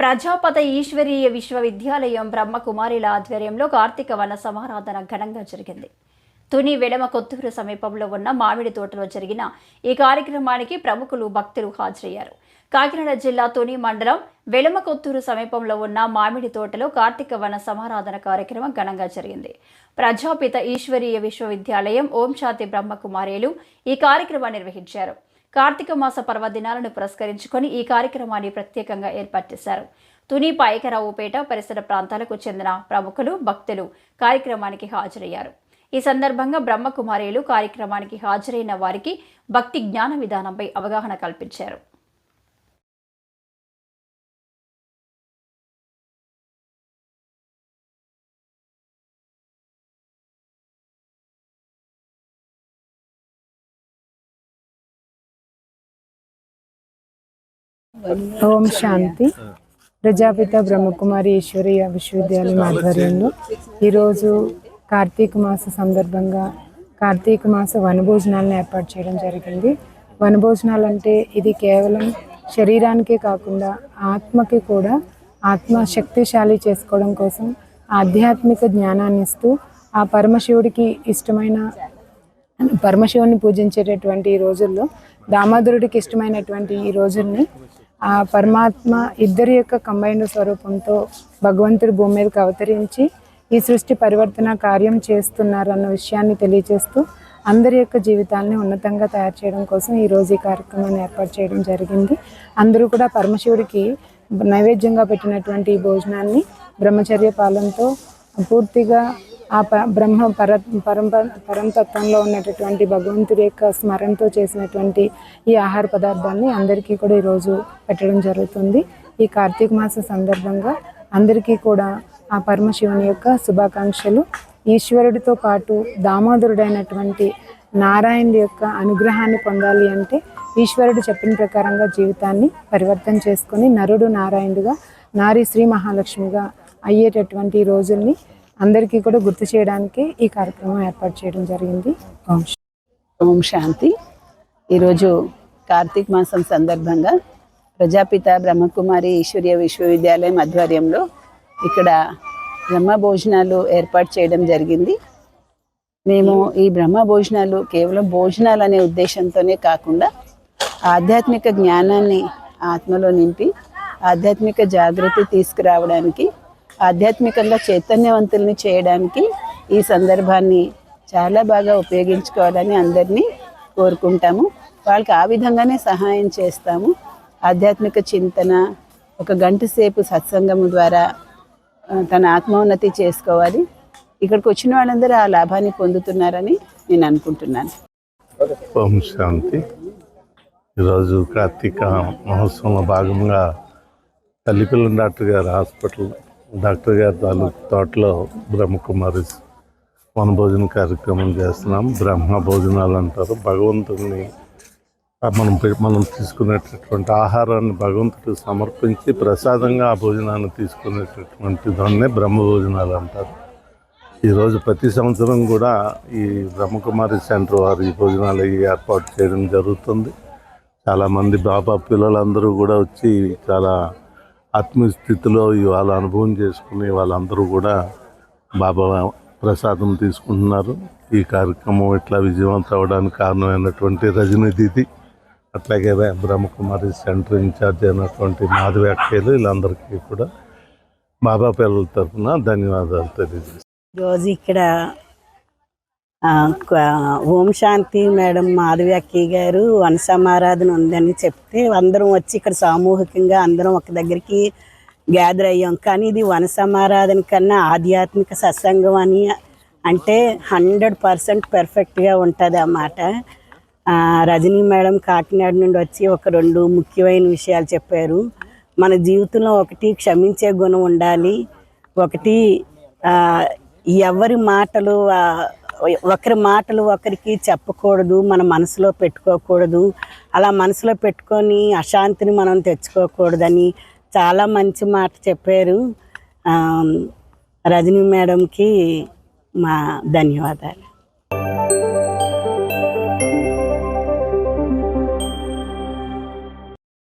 ప్రజాపత ఈశ్వరీయ విశ్వవిద్యాలయం బ్రహ్మకుమారిల ఆధ్వర్యంలో కార్తీక వన సమారాధన ఘనంగా జరిగింది. తుని వెడమ కొత్తూరు సమీపంలో ఉన్న మామిడి తోటలో జరిగిన ఈ కార్యక్రమానికి ప్రముఖులు భక్తులు హాజరయ్యారు. కాకినాడ జిల్లా తుని మండలం వెలమ కొత్తూరు సమీపంలో ఉన్న మామిడి తోటలో కార్తీక వన సమారాధన కార్యక్రమం ఘనంగా జరిగింది. ప్రజాపిత ఈశ్వరీయ విశ్వవిద్యాలయం ఓం శాంతి బ్రహ్మకుమారీలు ఈ కార్యక్రమాన్ని నిర్వహించారు. కార్తీక మాస పర్వదినాలను పురస్కరించుకొని ఈ కార్యక్రమాన్ని ప్రత్యేకంగా ఏర్పాటు చేశారు. తుని పాయకరావుపేట పరిసర ప్రాంతాలకు చెందిన ప్రముఖులు భక్తులు కార్యక్రమానికి హాజరయ్యారు. ఈ సందర్భంగా బ్రహ్మకుమారీలు కార్యక్రమానికి హాజరైన వారికి భక్తి జ్ఞాన విధానంపై అవగాహన కల్పించారు. ఓం శాంతి. ప్రజాపిత బ్రహ్మకుమారి ఈశ్వరీయ విశ్వవిద్యాలయం ఆధ్వర్యంలో ఈరోజు కార్తీక మాస సందర్భంగా కార్తీక మాస వనభోజనాలను ఏర్పాటు చేయడం జరిగింది. వనభోజనాలు అంటే ఇది కేవలం శరీరానికే కాకుండా ఆత్మకి కూడా ఆత్మ శక్తిశాలి చేసుకోవడం కోసం ఆధ్యాత్మిక జ్ఞానాన్ని ఇస్తూ ఆ పరమశివుడికి ఇష్టమైన పరమశివుని పూజించేటటువంటి ఈ రోజుల్లో దామోదరుడికి ఇష్టమైనటువంటి ఈ రోజుల్ని ఆ పరమాత్మ ఇద్దరి యొక్క కంబైన్డ్ స్వరూపంతో భగవంతుడి భూమి మీదకి అవతరించి ఈ సృష్టి పరివర్తన కార్యం చేస్తున్నారు అన్న విషయాన్ని తెలియజేస్తూ అందరి యొక్క జీవితాలని ఉన్నతంగా తయారు చేయడం కోసం ఈ ఈ కార్యక్రమాన్ని ఏర్పాటు చేయడం జరిగింది. అందరూ కూడా పరమశివుడికి నైవేద్యంగా పెట్టినటువంటి ఈ భోజనాన్ని బ్రహ్మచర్య పాలనతో పూర్తిగా ఆ ప బ్రహ్మ పర పరంప పరంతత్వంలో ఉన్నటువంటి భగవంతుడి యొక్క స్మరణతో చేసినటువంటి ఈ ఆహార పదార్థాన్ని అందరికీ కూడా ఈరోజు పెట్టడం జరుగుతుంది. ఈ కార్తీక మాస సందర్భంగా అందరికీ కూడా ఆ పరమశివుని యొక్క శుభాకాంక్షలు. ఈశ్వరుడితో పాటు దామోదరుడైనటువంటి నారాయణుడి యొక్క అనుగ్రహాన్ని పొందాలి అంటే ఈశ్వరుడు చెప్పిన ప్రకారంగా జీవితాన్ని పరివర్తన చేసుకొని నరుడు నారాయణుడిగా నారి శ్రీ మహాలక్ష్మిగా అయ్యేటటువంటి ఈ రోజుల్ని అందరికీ కూడా గుర్తు చేయడానికి ఈ కార్యక్రమం ఏర్పాటు చేయడం జరిగింది ఓం శాంతి. ఓం శాంతి ఈరోజు కార్తీక మాసం సందర్భంగా ప్రజాపిత బ్రహ్మకుమారి ఈశ్వర్య విశ్వవిద్యాలయం ఆధ్వర్యంలో ఇక్కడ బ్రహ్మ భోజనాలు ఏర్పాటు చేయడం జరిగింది మేము ఈ బ్రహ్మ భోజనాలు కేవలం భోజనాలు అనే ఉద్దేశంతోనే కాకుండా ఆధ్యాత్మిక జ్ఞానాన్ని ఆత్మలో నింపి ఆధ్యాత్మిక జాగృతి తీసుకురావడానికి ఆధ్యాత్మికంగా చైతన్యవంతుల్ని చేయడానికి ఈ సందర్భాన్ని చాలా బాగా ఉపయోగించుకోవాలని అందరినీ కోరుకుంటాము. వాళ్ళకి ఆ విధంగానే సహాయం చేస్తాము. ఆధ్యాత్మిక చింతన ఒక గంట సేపు సత్సంగము ద్వారా తన ఆత్మోన్నతి చేసుకోవాలి. ఇక్కడికి వచ్చిన వాళ్ళందరూ ఆ లాభాన్ని పొందుతున్నారని నేను అనుకుంటున్నాను. ఓం శాంతి. ఈరోజు కార్తీక మహోత్సవంలో భాగంగా తల్లిపిల్లల డాక్టర్ గారు హాస్పిటల్ డాక్టర్ గారి తాలూకు తోటలో బ్రహ్మకుమారి వనభోజన కార్యక్రమం చేస్తున్నాం. బ్రహ్మ భోజనాలు అంటారు. భగవంతుడిని మనం మనం తీసుకునేటటువంటి ఆహారాన్ని భగవంతుడు సమర్పించి ప్రసాదంగా ఆ భోజనాన్ని తీసుకునేటటువంటి దాన్నే బ్రహ్మ భోజనాలు అంటారు. ఈరోజు ప్రతి సంవత్సరం కూడా ఈ బ్రహ్మకుమారి సెంటర్ వారు ఈ భోజనాలు ఏర్పాటు చేయడం జరుగుతుంది. చాలామంది బాబా పిల్లలందరూ కూడా వచ్చి చాలా ఆత్మస్థితిలో ఇవాళ అనుభవం చేసుకుని వాళ్ళందరూ కూడా బాబా ప్రసాదం తీసుకుంటున్నారు. ఈ కార్యక్రమం ఇట్లా విజయవంతం అవడానికి కారణమైనటువంటి రజనీ దీది అట్లాగే బ్రహ్మకుమారి సెంటర్ ఇన్ఛార్జ్ అయినటువంటి మాధవి అక్కలు వీళ్ళందరికీ కూడా బాబా పిల్లల తరఫున ధన్యవాదాలు తెలియజేస్తాను రోజు ఇక్కడ ఓం శాంతి మేడం మాధవి అక్కయ్య గారు వంశమారాధన ఉందని చెప్తే అందరం వచ్చి ఇక్కడ సామూహికంగా అందరం ఒక దగ్గరికి గ్యాదర్ అయ్యాం. కానీ ఇది వనసమారాధన కన్నా ఆధ్యాత్మిక సత్సంగం అని అంటే హండ్రెడ్ పర్సెంట్ పర్ఫెక్ట్గా ఉంటుంది అన్నమాట రజనీ మేడం కాకినాడ నుండి వచ్చి ఒక రెండు ముఖ్యమైన విషయాలు చెప్పారు. మన జీవితంలో ఒకటి క్షమించే గుణం ఉండాలి ఒకటి ఎవరి మాటలు ఒకరి మాటలు ఒకరికి చెప్పకూడదు మన మనసులో పెట్టుకోకూడదు. అలా మనసులో పెట్టుకొని అశాంతిని మనం తెచ్చుకోకూడదని చాలా మంచి మాట చెప్పారు. రజనీ మేడంకి మా ధన్యవాదాలు.